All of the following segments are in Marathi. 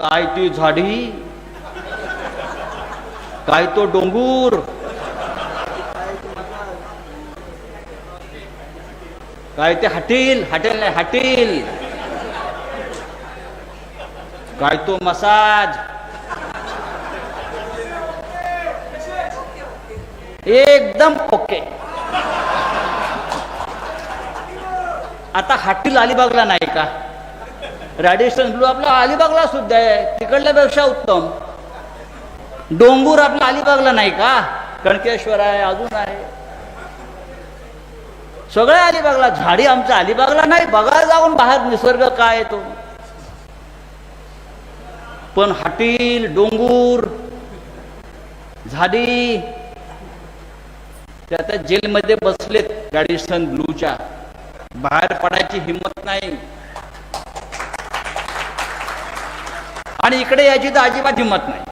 काय ती झाडी? काय तो डोंगूर? काय ते हटील? हटेल नाही हटील. काय तो मसाज? एकदम ओके. आता हाटील अलिबागला नाही का? रॅडिएशन ब्लू आपला अलिबागला सुद्धा आहे. तिकडल्यापेक्षा उत्तम. डोंगूर आपला अलिबागला नाही का? कणकेश्वर आहे अजून आहे. सगळ्या अलिबागला झाडी आमच्या अलिबागला नाही. बघा जाऊन बाहेर निसर्ग काय येतो तो. पण हाटील डोंगूर झाडी ते आता जेलमध्ये बसलेत रॅडिशन ब्लूच्या. बाहेर पडायची हिंमत नाही. आणि इकडे याची तर अजिबात हिंमत नाही.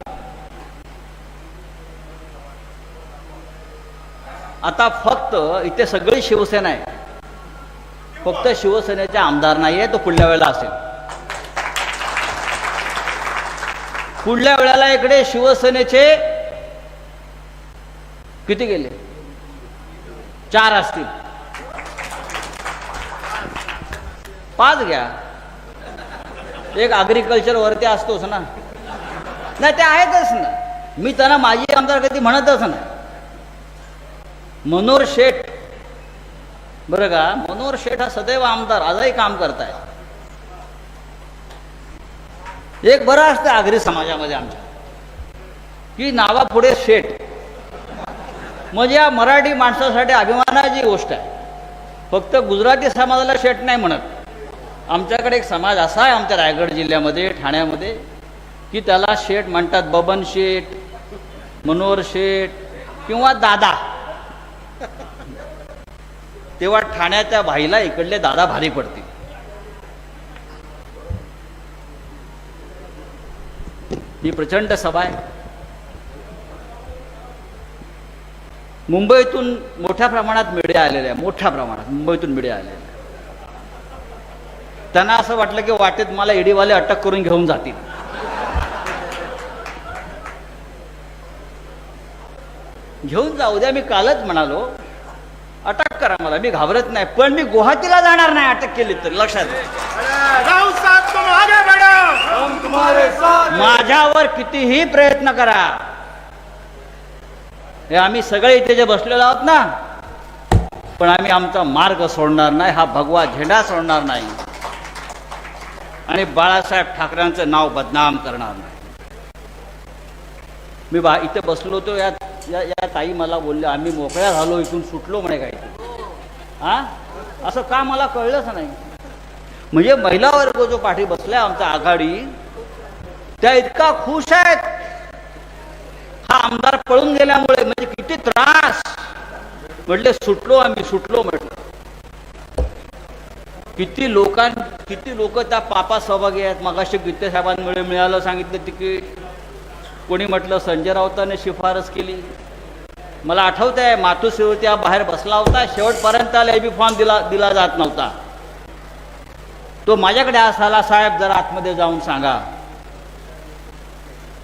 आता फक्त इथे सगळी शिवसेना आहे. फक्त शिवसेनेचे आमदार नाही आहे तो पुढल्या वेळेला असेल. पुढल्या वेळेला इकडे शिवसेनेचे किती गेले? चार असतील. पाच घ्या. एक अग्रिकल्चर वरती असतोच ना. नाही ते आहेतच ना. मी त्यांना माझी आमदार कधी म्हणतच नाही. मनोहर शेठ. बरं का? मनोहर शेठ हा सदैव आमदार आजही काम करताय. एक बरं असतं आगरी समाजामध्ये आमच्या. की नावापुढे शेठ. म्हणजे या मराठी माणसासाठी अभिमानाची गोष्ट आहे. फक्त गुजराती समाजाला शेठ नाही म्हणत. आमच्याकडे एक समाज असा आहे आमच्या रायगड जिल्ह्यामध्ये ठाण्यामध्ये की त्याला शेठ म्हणतात बबन शेठ मनोहर शेठ किंवा दादा. तेव्हा ठाण्याच्या भाईला इकडले दादा भारी पडतील. ही प्रचंड सभा आहे. मुंबईतून मोठ्या प्रमाणात मीडिया आलेल्या आहे मोठ्या प्रमाणात मुंबईतून मीडिया आलेल्या त्यांना असं वाटलं की वाटेत मला ईडीवाले अटक करून घेऊन जातील. घेऊन जाऊ द्या मी कालच म्हणालो अटक करा मला मी घाबरत नाही पण मी गुवाहाटीला जाणार नाही अटक केली तर लक्षात माझ्यावर कितीही प्रयत्न करा. हे आम्ही सगळे इथे जे बसलेलो आहोत ना पण आम्ही आमचा मार्ग सोडणार नाही हा भगवा झेंडा सोडणार नाही. आणि बाळासाहेब ठाकरेंचं नाव बदनाम करणार नाही. मी बा इथे बसलो होतो या या या ताई मला बोलले आम्ही मोकळ्या झालो इथून सुटलो म्हणे काही हा? असं का मला कळलंच नाही. म्हणजे महिला वर्ग जो पाठी बसलाय आमचा आघाडी त्या इतका खुश आहेत. हा आमदार पळून गेल्यामुळे म्हणजे किती त्रास. म्हटले सुटलो आम्ही सुटलो म्हटलं. किती लोकां किती लोक त्या पापा सहभागी आहेत? मगाशी गीते साहेबांमुळे मिळालं सांगितलं तिकीट कोणी म्हटलं संजय राऊताने शिफारस केली. मला आठवत आहे मातोश्रीवरती बाहेर बसला होता शेवटपर्यंत त्याला एबी फॉर्म दिला दिला जात नव्हता. तो माझ्याकडे असाला साहेब जरा आतमध्ये जाऊन सांगा.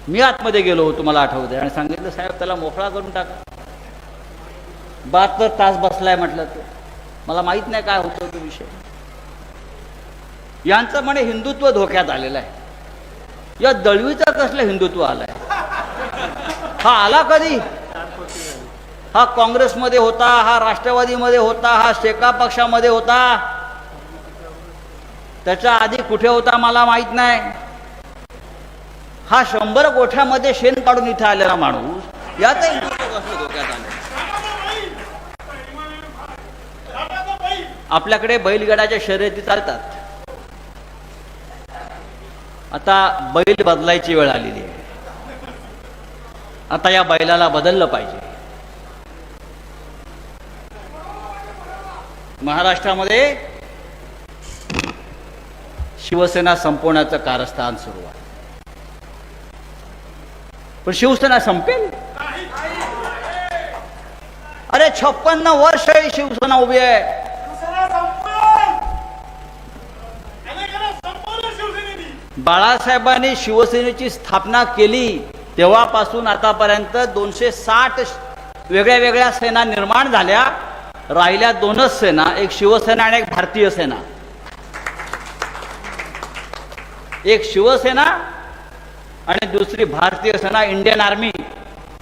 मी आतमध्ये गेलो होतो मला आठवते आणि सांगितलं साहेब त्याला मोकळा करून टाका. बहात्तर तास बसलाय म्हटलं तो. मला माहीत नाही काय होतं तो विषय. यांचं म्हणे हिंदुत्व धोक्यात आलेलं आहे. या दळवीचं कसलं हिंदुत्व आलंय? हा आला कधी? हा काँग्रेसमध्ये होता हा राष्ट्रवादीमध्ये होता हा शेका पक्षामध्ये होता. त्याच्या आधी कुठे होता मला माहीत नाही. हा शंभर गोठ्यामध्ये शेण काढून इथे आलेला माणूस यात हिंदुत्व धोक्यात आलं आपल्याकडे बैलगाड्याच्या शर्यती चालतात. आता बैल बदलायची वेळ आलेली आहे. आता या बैलाला बदललं पाहिजे. महाराष्ट्रामध्ये शिवसेना संपवण्याचं कारस्थान सुरू आहे. पण शिवसेना संपेल? अरे छप्पन्न वर्ष ही शिवसेना उभी आहे. बाळासाहेबांनी शिवसेनेची स्थापना केली तेव्हापासून आतापर्यंत दोनशे साठ वेगळ्या वेगळ्या सेना निर्माण झाल्या. राहिल्या दोनच सेना एक शिवसेना आणि एक भारतीय सेना. एक शिवसेना आणि दुसरी भारतीय सेना इंडियन आर्मी.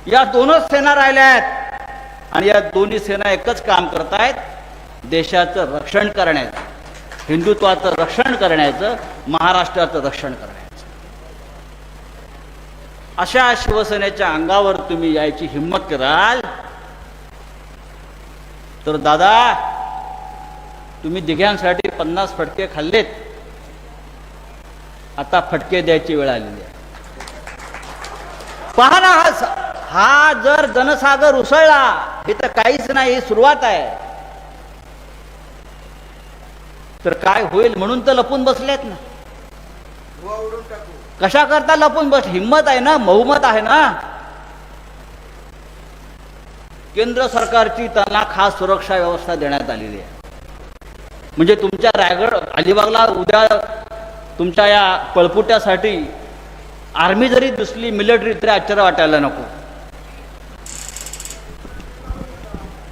या दोनच सेना राहिल्या आहेत आणि या दोन्ही सेना एकच काम करतायत देशाचं रक्षण करण्याचं. हिंदुत्वाचं रक्षण करण्याचं महाराष्ट्राचं रक्षण करण्याचं. अशा शिवसेनेच्या अंगावर तुम्ही यायची हिंमत कराल? तर दादा तुम्ही दिघ्यांसाठी पन्नास फटके खाल्लेत. आता फटके द्यायची वेळ आलेली आहे. पहा ना हा जर जनसागर उसळला हे तर काहीच नाही ही सुरुवात आहे. तर काय होईल म्हणून तर लपून बसलेत ना. कशा करता लपून बस? हिंमत आहे ना बहुमत आहे ना. केंद्र सरकारची त्यांना खास सुरक्षा व्यवस्था देण्यात आलेली आहे. म्हणजे तुमच्या रायगड अलिबागला उद्या तुमच्या या पळपुट्यासाठी आर्मी जरी दिसली मिलिटरी तरी आश्चर्य वाटायला नको.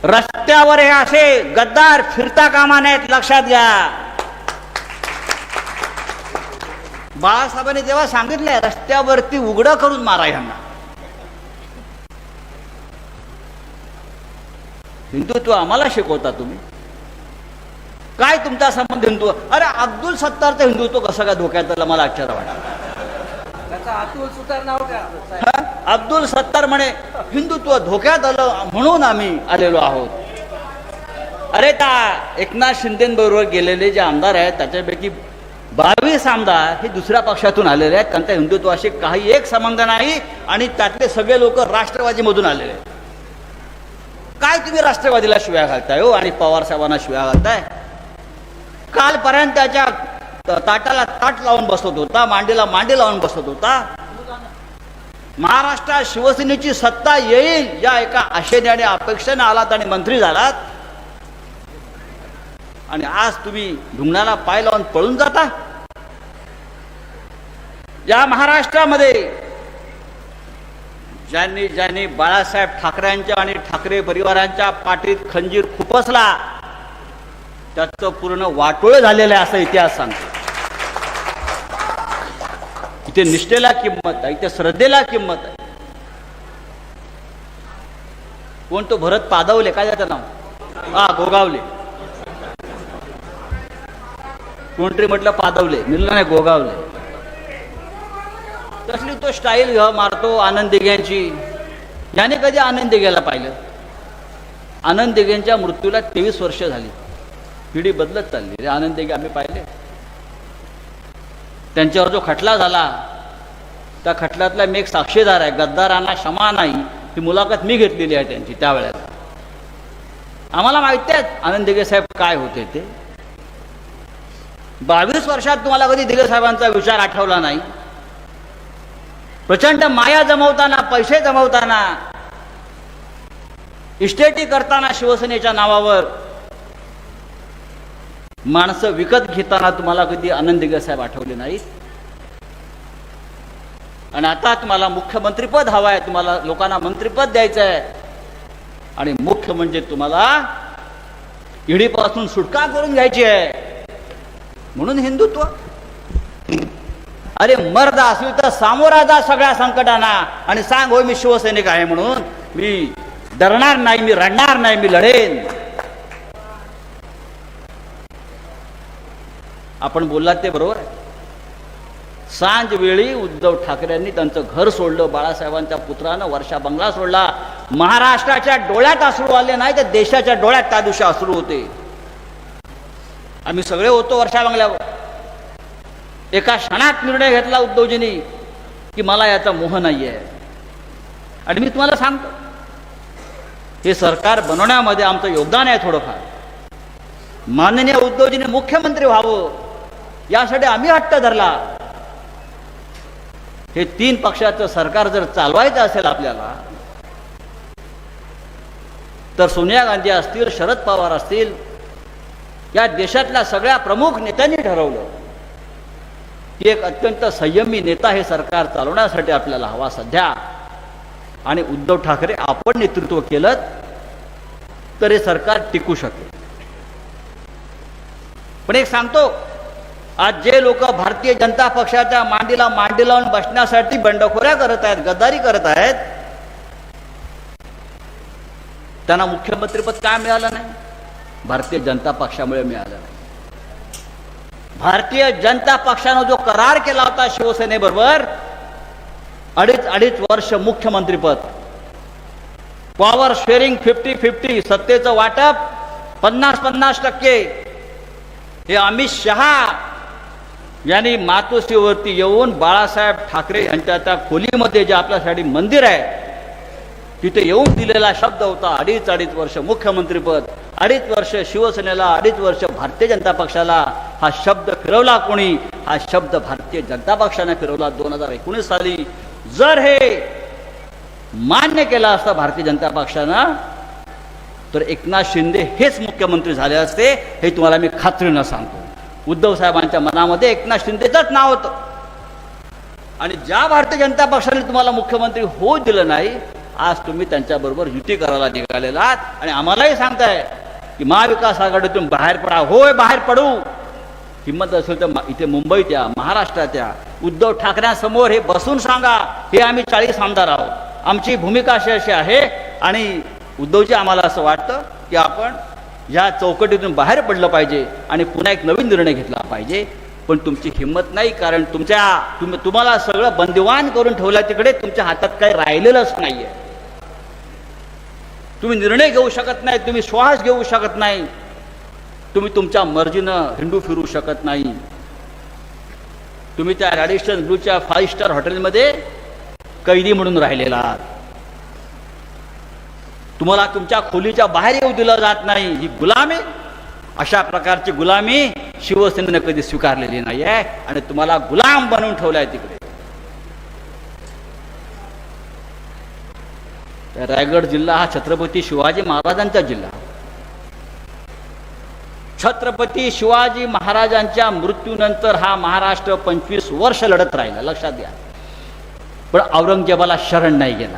रस्त्यावर हे असे गद्दार फिरता कामा नाहीत लक्षात घ्या. बाळासाहेबांनी तेव्हा सांगितलंय रस्त्यावरती उघडं करून मारा ह्यांना हिंदुत्व आम्हाला शिकवता तुम्ही. काय तुमचा संबंध हिंदू अरे अब्दुल सत्तारचं हिंदुत्व कसं काय धोक्यात आलं मला आश्चर्य वाटतं. त्याचा अतुल सुतार नाव काय? हा? अब्दुल सत्तार म्हणे हिंदुत्व धोक्यात आलं म्हणून आम्ही आलेलो आहोत. अरे त्या एकनाथ शिंदेबरोबर गेलेले जे आमदार आहेत त्याच्यापैकी बावीस आमदार हे दुसऱ्या पक्षातून आलेले आहेत. त्यांचा हिंदुत्वाशी काही एक संबंध नाही आणि त्यातले सगळे लोक राष्ट्रवादीमधून आलेले आहेत. काय तुम्ही राष्ट्रवादीला शिव्या घालताय हो? आणि पवार साहेबांना शिव्या घालताय? कालपर्यंत त्याच्या ताटाला ताट लावून बसत होता मांडीला मांडी लावून बसत होता. महाराष्ट्रात शिवसेनेची सत्ता येईल या एका आशेने आणि अपेक्षेने आलात आणि मंत्री झालात. आणि आज तुम्ही ढुंगणाला पाय लावून पळून जाता? या महाराष्ट्रामध्ये ज्यांनी ज्यांनी बाळासाहेब ठाकरेंच्या आणि ठाकरे परिवारांच्या पाठीत खंजीर खुपसला त्याचं पूर्ण वाटोळ झालेलं आहे असं इतिहास सांगतो. इथे निष्ठेला किंमत आहे इथे श्रद्धेला किंमत आहे. कोण तो भरत पादवले काय त्याचं नाव? हा गोगावले. कोणतरी म्हटलं पादवले. मिळलं नाही गोगावले. तसली तो स्टाईल घ मारतो आनंद दिघ्यांची याने कधी आनंद दिघ्याला पाहिलं? आनंद दिघ्यांच्या मृत्यूला तेवीस वर्ष झाली. पिढी बदलत चालली. रे आनंद दिघे आम्ही पाहिले. त्यांच्यावर जो खटला झाला त्या खटल्यातला मी एक साक्षीदार आहे. गद्दारांना क्षमा नाही. ही मुलाखत मी घेतलेली आहे त्यांची त्यावेळेला. आम्हाला माहिती आहे आनंद दिघे साहेब काय होते ते. बावीस वर्षात तुम्हाला कधी दिले साहेबांचा विचार आठवला नाही? प्रचंड माया जमवताना पैसे जमवताना इस्टेटी करताना शिवसेनेच्या नावावर माणसं विकत घेताना तुम्हाला कधी आनंद साहेब आठवले नाहीत आणि आता तुम्हाला मुख्यमंत्रीपद हवं आहे तुम्हाला लोकांना मंत्रीपद द्यायचं आहे आणि मुख्य म्हणजे तुम्हाला ईडीपासून सुटका करून घ्यायची आहे. म्हणून हिंदुत्व. अरे मर्द असली तर सामोरा जा सगळ्या संकटांना आणि सांग होय मी शिवसैनिक आहे म्हणून. मी डरणार नाही मी रडणार नाही मी लढेन. आपण बोललात ते बरोबर आहे. सांज वेळी उद्धव ठाकरेंनी त्यांचं घर सोडलं बाळासाहेबांच्या पुत्रानं वर्षा बंगला सोडला. महाराष्ट्राच्या डोळ्यात असू आले नाही तर देशाच्या डोळ्यात त्या दिवशी असू होते. आम्ही सगळे होतो वर्षा बंगल्यावर. एका क्षणात निर्णय घेतला उद्धवजींनी की मला याचा मोह नाही आहे आणि मी तुम्हाला सांगतो हे सरकार बनवण्यामध्ये आमचं योगदान आहे थोडंफार. माननीय उद्धवजीने मुख्यमंत्री व्हावं यासाठी आम्ही हट्ट धरला. हे तीन पक्षाचं सरकार जर चालवायचं असेल आपल्याला तर सोनिया गांधी असतील शरद पवार असतील या देशातल्या सगळ्या प्रमुख नेत्यांनी ठरवलं. की एक अत्यंत संयमी नेता हे सरकार चालवण्यासाठी आपल्याला हवा सध्या. आणि उद्धव ठाकरे आपण नेतृत्व केलं तर हे सरकार टिकू शकेल. पण एक सांगतो आज जे लोक भारतीय जनता पक्षाच्या मांडीला मांडी लावून बसण्यासाठी बंडखोऱ्या करत आहेत गद्दारी करत आहेत त्यांना मुख्यमंत्रीपद काय मिळालं नाही? भारतीय जनता पक्षामुळे मिळालं नाही. भारतीय जनता पक्षानं जो करार केला होता शिवसेनेबरोबर अडीच अडीच वर्ष मुख्यमंत्रीपद पॉवर शेअरिंग फिफ्टी फिफ्टी सत्तेचं वाटप पन्नास पन्नास टक्के. हे अमित शहा यांनी मातोश्रीवरती येऊन बाळासाहेब ठाकरे यांच्या त्या खोलीमध्ये जे आपल्यासाठी मंदिर आहे तिथे येऊन दिलेला शब्द होता अडीच अडीच वर्ष मुख्यमंत्रीपद अडीच वर्ष शिवसेनेला अडीच वर्ष भारतीय जनता पक्षाला हा शब्द फिरवला कोणी? हा शब्द भारतीय जनता पक्षाने फिरवला दोन हजार एकोणीस साली. जर हे मान्य केला असता भारतीय जनता पक्षानं तर एकनाथ शिंदे हेच मुख्यमंत्री झाले असते हे तुम्हाला मी खात्रीनं सांगतो. उद्धव साहेबांच्या मनामध्ये एकनाथ शिंदेचंच नाव होतं. आणि ज्या भारतीय जनता पक्षाने तुम्हाला मुख्यमंत्री होऊ दिलं नाही आज तुम्ही त्यांच्याबरोबर युती करायला निघालेला आहात आणि आम्हालाही सांगताय की महाविकास आघाडीतून बाहेर पडा. होय बाहेर पडू. हिंमत असेल तर इथे मुंबईत या महाराष्ट्रात या. उद्धव ठाकरेंसमोर हे बसून सांगा. हे आम्ही चाळीस आमदार आहोत. आमची भूमिका अशी अशी आहे आणि उद्धवजी आम्हाला असं वाटतं की आपण या चौकटीतून बाहेर पडलं पाहिजे आणि पुन्हा एक नवीन निर्णय घेतला पाहिजे. पण तुमची हिंमत नाही कारण तुमच्या तुम तुम्हाला सगळं बंदिवान करून ठेवलं तिकडे. तुमच्या हातात काही राहिलेलंच नाहीये. तुम्ही निर्णय घेऊ शकत नाही तुम्ही श्वास घेऊ शकत नाही तुम्ही तुमच्या मर्जीनं हिंडू फिरू शकत नाही. तुम्ही त्या रॅडिशन ब्लूच्या फाईव्ह स्टार हॉटेलमध्ये कैदी म्हणून राहिलेला आहात. तुम्हाला तुमच्या खोलीच्या बाहेर येऊ दिलं जात नाही. ही गुलामी अशा प्रकारची गुलामी शिवसेनेनं कधी स्वीकारलेली नाही आहे आणि तुम्हाला गुलाम बनवून ठेवलाय तिकडे. रायगड जिल्हा हा छत्रपती शिवाजी महाराजांचा जिल्हा. छत्रपती शिवाजी महाराजांच्या मृत्यूनंतर हा महाराष्ट्र पंचवीस वर्ष लढत राहिला लक्षात घ्या. पण औरंगजेबाला शरण नाही गेला.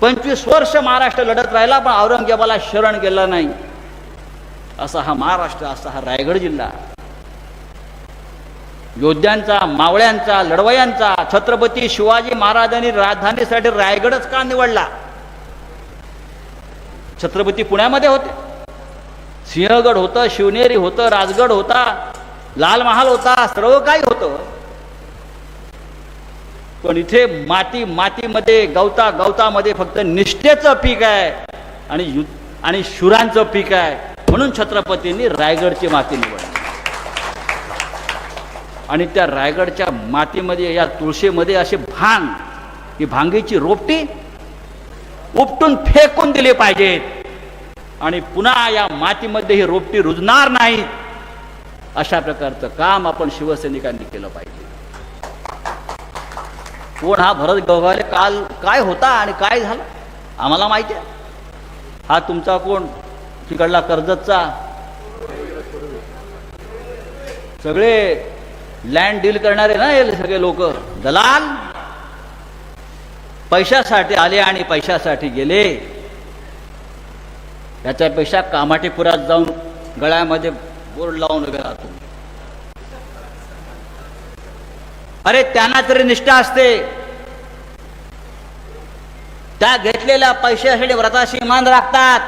पंचवीस वर्ष महाराष्ट्र लढत राहिला पण औरंगजेबाला शरण गेला नाही. असा हा महाराष्ट्र असा हा रायगड जिल्हा. योद्ध्यांचा मावळ्यांचा लढवयांचा छत्रपती शिवाजी महाराजांनी राजधानीसाठी रायगडच का निवडला? छत्रपती पुण्यामध्ये होते. सिंहगड होतं शिवनेरी होतं राजगड होता लाल महाल होता सर्व काही होतं. पण इथे माती मातीमध्ये गवता गवतामध्ये फक्त निष्ठेचं पीक आहे आणि यु आणि शुरांचं पीक आहे. म्हणून छत्रपतींनी रायगडची माती निवडली. आणि त्या रायगडच्या मातीमध्ये या तुळशीमध्ये असे भांग ही भांगीची रोपटी उपटून फेकून दिली पाहिजेत. आणि पुन्हा या मातीमध्ये ही रोपटी रुजणार नाहीत. अशा प्रकारचं काम आपण शिवसैनिकांनी केलं पाहिजे. कोण हा भरत गव्हाले काल काय होता आणि काय झालं? आम्हाला माहिती आहे. हा तुमचा कोण? तिकडला कर्जतचा. सगळे लँड डील करणारे ना हे सगळे लोक? दलाल? पैशासाठी आले आणि पैशासाठी गेले. याच्यापेक्षा कामाटीपुरात जाऊन गळ्यामध्ये बोर्ड लावून उभे राहतो अरे त्यांना तरी निष्ठा असते. त्या घेतलेल्या पैशासाठी व्रताशी इमान राखतात.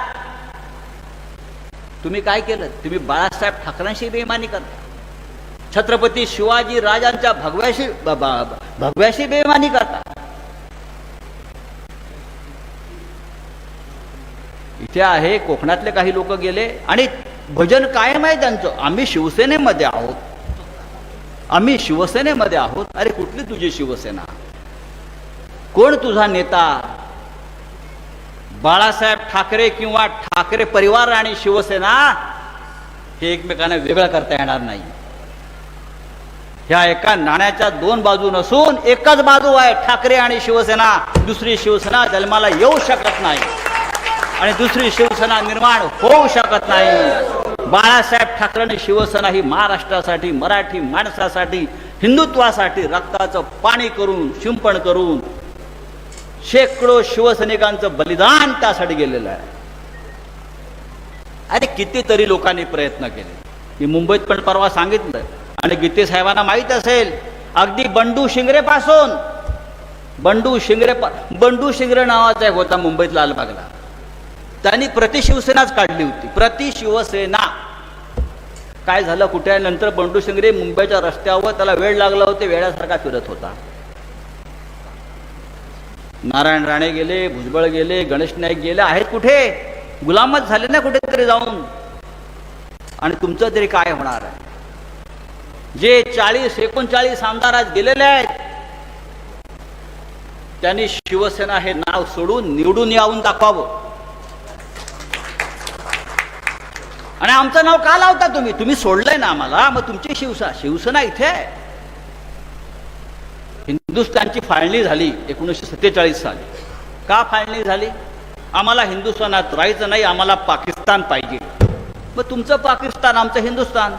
तुम्ही काय केलं? तुम्ही बाळासाहेब ठाकरेंशी बेमानी करता. छत्रपती शिवाजी राजांच्या भगव्याशी भगव्याशी बेमानी करता इथे आहे कोकणातले काही लोक गेले आणि भजन कायम आहे त्यांचं. आम्ही शिवसेनेमध्ये आहोत. आम्ही शिवसेनेमध्ये आहोत. अरे कुठली तुझी शिवसेना? कोण तुझा नेता? बाळासाहेब ठाकरे किंवा ठाकरे परिवार आणि शिवसेना हे एकमेकांना वेगळं करता येणार नाही. ह्या एका नाण्याच्या दोन बाजू नसून एकच बाजू आहे. ठाकरे आणि शिवसेना. दुसरी शिवसेना जन्माला येऊ शकत नाही. आणि दुसरी शिवसेना निर्माण होऊ शकत नाही. बाळासाहेब ठाकरेंनी शिवसेना ही महाराष्ट्रासाठी मराठी माणसासाठी हिंदुत्वासाठी रक्ताचं पाणी करून शिंपण करून शेकडो शिवसैनिकांचं बलिदान त्यासाठी गेलेलं आहे. अरे कितीतरी लोकांनी प्रयत्न केले. मी मुंबईत पण परवा सांगितलं आणि गीते साहेबांना माहीत असेल अगदी बंडू शिंगरे पासून. बंडू शिंगरे बंडू शिंगरे नावाचा एक होता मुंबईत लालबागला. त्यांनी प्रतिशिवसेनाच काढली होती. प्रतिशिवसेना काय झालं? कुठे नंतर बंडू शिंगरे मुंबईच्या रस्त्यावर त्याला वेळ लागला होते वेळासारखा फिरत होता. नारायण राणे गेले भुजबळ गेले गणेश नाईक गेले आहेत कुठे? गुलामच झाले ना कुठेतरी जाऊन. आणि तुमचं तरी काय होणार आहे? जे चाळीस एकोणचाळीस आमदार आज गेलेले आहेत त्यांनी शिवसेना हे नाव सोडून निवडून यावून दाखवावं. आणि आमचं नाव का लावता तुम्ही? तुम्ही सोडलंय ना आम्हाला मग तुमची शिवसेना शिवसेना इथे आहे. हिंदुस्थानची फाळणी झाली एकोणीसशे सत्तेचाळीस साली. का फाळणी झाली? आम्हाला हिंदुस्थानात राहायचं नाही आम्हाला पाकिस्तान पाहिजे. मग तुमचं पाकिस्तान आमचं हिंदुस्थान.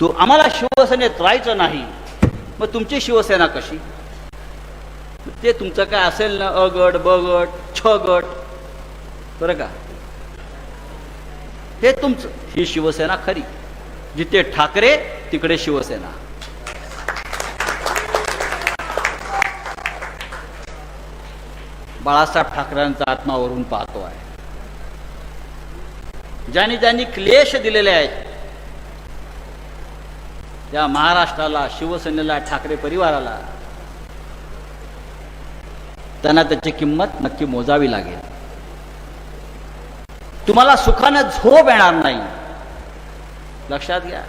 तू आम्हाला शिवसेनेत राहायचं नाही मग तुमची शिवसेना कशी? ते तुमचं काय असेल ना अ गट ब गट छ गट बरं का? हे तुमचं ही शिवसेना खरी. जिथे ठाकरे तिकडे शिवसेना. बाळासाहेब ठाकरेंचा आत्मा वरून पाहतो आहे ज्यांनी ज्यांनी क्लेश दिलेले आहेत त्या महाराष्ट्राला शिवसेनेला ठाकरे परिवाराला त्यांना त्याची किंमत नक्की मोजावी लागेल. तुम्हाला सुखानं झोप येणार नाही. लक्षात घ्या.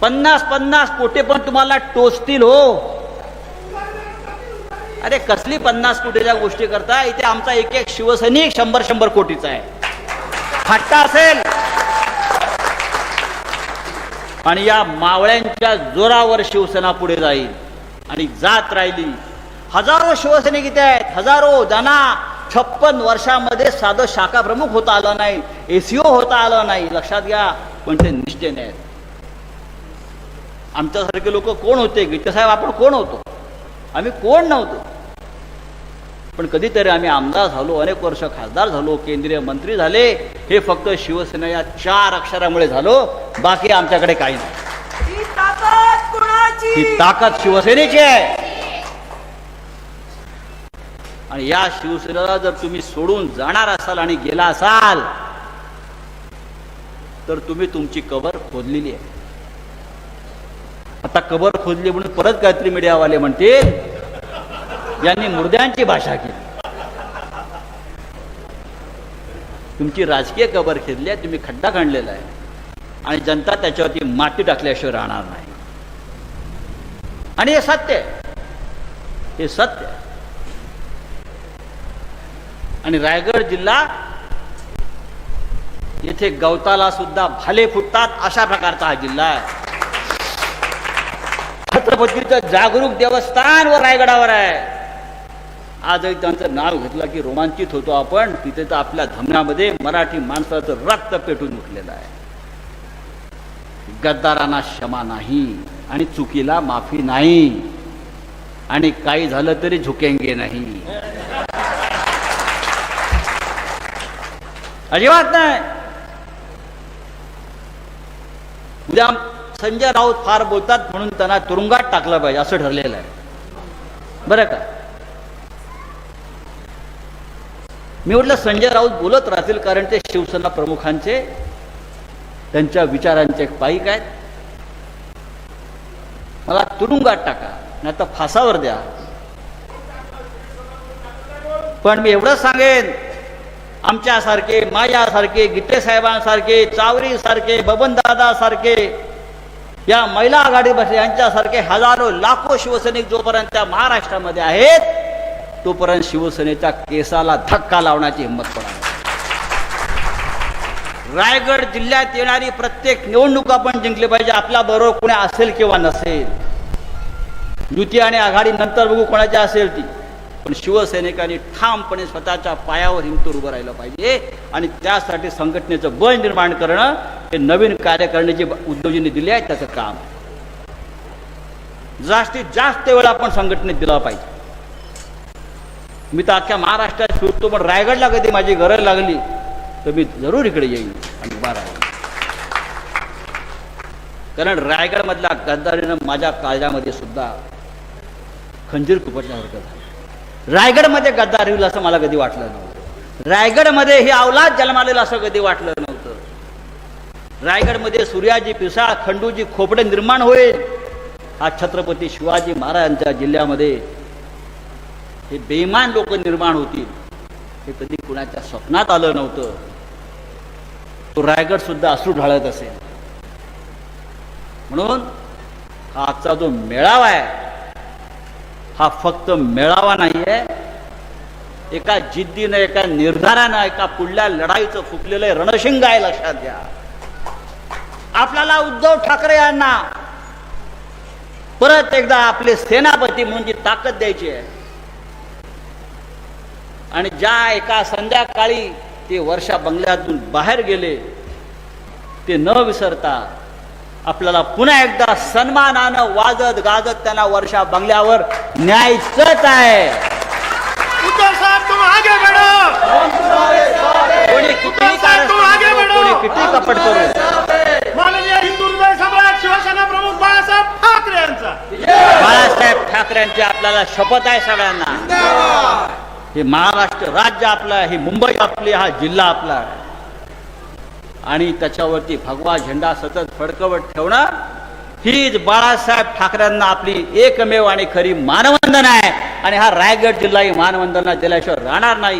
पन्नास पन्नास कोटे पण तुम्हाला टोचतील हो. अरे कसली पन्नास कोटीच्या गोष्टी करता इथे आमचा एक एक शिवसैनिक शंभर शंभर कोटीचा आहे. हट्टा असेल. आणि या मावळ्यांच्या जोरावर शिवसेना पुढे जाईल. आणि जात राहिली. हजारो शिवसैनिक इथे आहेत. हजारो ज्यांना छप्पन वर्षामध्ये साधं शाखा प्रमुख होता आलं नाही. एसीओ होता आलं नाही. लक्षात घ्या पण ते निष्ठेने आहेत आमच्यासारखे लोक कोण होते? गीतेसाहेब आपण कोण होतो? आम्ही कोण नव्हतो? पण कधीतरी आम्ही आमदार झालो अनेक वर्ष खासदार झालो केंद्रीय मंत्री झाले हे फक्त शिवसेना या चार अक्षरामुळे झालो बाकी आमच्याकडे काही नाही. ही ताकद शिवसेनेची आहे. आणि या शिवसेनेला जर तुम्ही सोडून जाणार असाल आणि गेला असाल तर तुम्ही तुमची कबर खोदलेली आहे. आता कबर खोदली म्हणून परत काहीतरी मीडियावाले म्हणतील यांनी मुर्द्यांची भाषा केली. तुमची राजकीय कबर खेळली आहे तुम्ही खड्डा खणलेला आहे. आणि जनता त्याच्यावरती माती टाकल्याशिवाय राहणार नाही. आणि हे सत्य आहे. हे सत्य आहे. आणि रायगड जिल्हा येथे गवताला सुद्धा भाले फुटतात अशा प्रकारचा हा जिल्हा आहे. छत्रपतीचं जागरूक देवस्थान व रायगडावर आहे. आजही त्यांचं नाव घेतलं की रोमांचित होतो आपण. तिथे तर आपल्या धमन्यामध्ये मराठी माणसाचं रक्त पेटून उठलेलं आहे. गद्दारांना क्षमा नाही आणि चुकीला माफी नाही. आणि काही झालं तरी झुकेंगे नाही. अजिबात नाही. उद्या संजय राऊत फार बोलतात म्हणून त्यांना तुरुंगात टाकलं पाहिजे असं ठरलेलं आहे. बरं का? मी म्हटलं संजय राऊत बोलत राहतील कारण ते शिवसेना प्रमुखांचे त्यांच्या विचारांचे पाईक आहेत. मला तुरुंगात टाका नाही तर फासावर द्या. पण मी एवढंच सांगेन आमच्यासारखे माझ्यासारखे गीते साहेबांसारखे चावरी सारखे सारखे या महिला आघाडी बसले यांच्यासारखे हजारो लाखो शिवसैनिक जोपर्यंत त्या महाराष्ट्रामध्ये आहेत तोपर्यंत शिवसेनेच्या केसाला धक्का लावण्याची हिंमत पडावी रायगड जिल्ह्यात येणारी प्रत्येक निवडणूक आपण जिंकली पाहिजे आपल्या बरोबर कोणी असेल किंवा नसेल. युती आणि आघाडी नंतर बघू कोणाची असेल ती. पण शिवसैनिकांनी ठामपणे स्वतःच्या पायावर हिमतूर उभं राहिलं पाहिजे आणि त्यासाठी संघटनेचं बळ निर्माण करणं हे नवीन कार्य जे उद्योजनी दिले आहे त्याचं काम जास्तीत जास्त वेळ आपण संघटनेत दिला पाहिजे. मी तर अख्ख्या महाराष्ट्रात फिरतो पण रायगडला कधी माझी गरज लागली तर मी जरूर इकडे येईन आणि उभा कारण रायगडमधल्या गद्दारीनं माझ्या काळजामध्ये सुद्धा खंजीर कुपटल्यासारखं झालं. रायगडमध्ये गद्दार येईल असं मला कधी वाटलं नव्हतं. रायगडमध्ये हे अवलाद जन्मालेलं असं कधी वाटलं नव्हतं. रायगडमध्ये सूर्याजी पिसाळ खंडूजी खोपडे निर्माण होईल हा छत्रपती शिवाजी महाराजांच्या जिल्ह्यामध्ये हे बेईमान लोक निर्माण होतील. हे कधी कुणाच्या स्वप्नात आलं नव्हतं. तो रायगड सुद्धा अश्रू ढाळत असेल. म्हणून हा आजचा जो मेळावा आहे हा फक्त मेळावा नाही आहे एका जिद्दीनं एका निर्धारानं एका पुढल्या लढाईचं फुकलेलं रणशिंग आहे लक्षात घ्या. आपल्याला उद्धव ठाकरे यांना परत एकदा आपले सेनापती म्हणून जी ताकद द्यायची आहे आणि ज्या एका संध्याकाळी ते वर्षा बंगल्यातून बाहेर गेले ते न विसरता आपल्याला पुन्हा एकदा सन्मानानं वाजत गाजत त्यांना वर्षा बंगल्यावर न्यायचंच आहे. कोणी किती कपट करू माननीय हिंदू हृदय सम्राट शिवसेना प्रमुख बाळासाहेब ठाकरे यांचा. बाळासाहेब आपल्याला शपथ आहे सगळ्यांना. हे महाराष्ट्र राज्य आपलं आहे ही मुंबई आपली हा जिल्हा आपला आहे. आणि त्याच्यावरती भगवा झेंडा सतत फडकवत ठेवणं हीच बाळासाहेब ठाकरेंना आपली एकमेव आणि खरी मानवंदना आहे. आणि हा रायगड जिल्हा ही मानवंदना दिल्याशिवाय राहणार नाही.